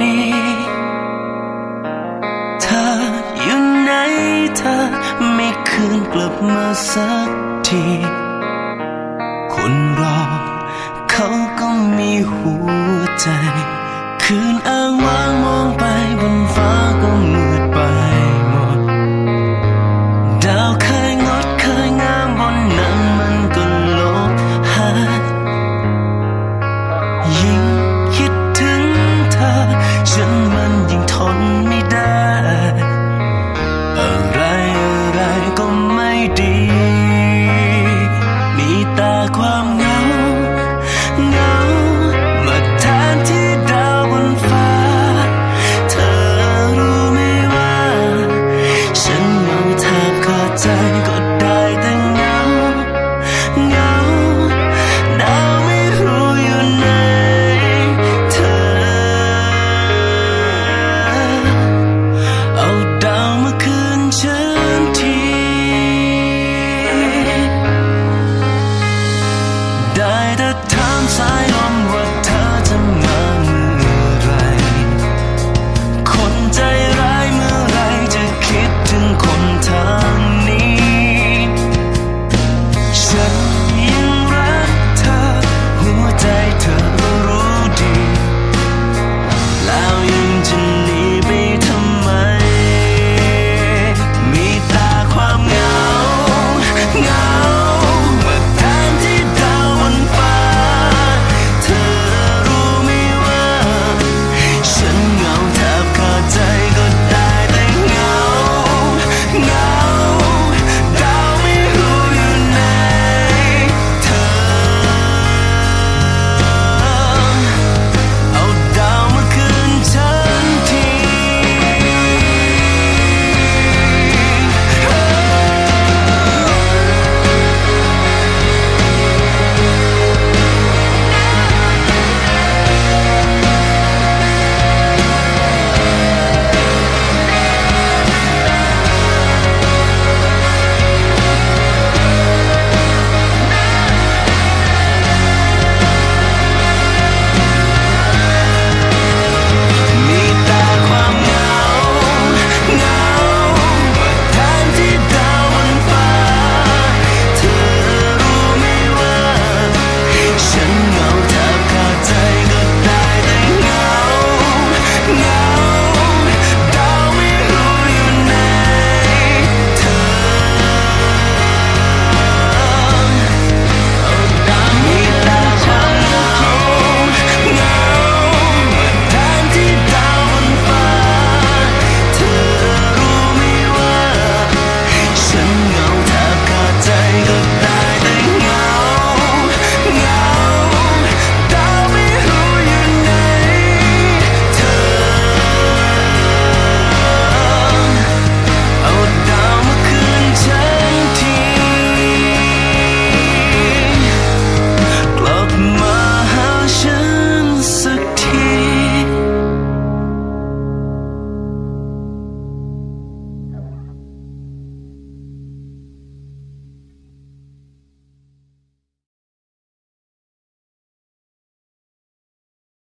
นี้ เธออยู่ไหนเธอไม่คืนกลับมาสักที คนรอเขาก็มีหัวใจ คืนอ้างว้างมองไปบนฟ้า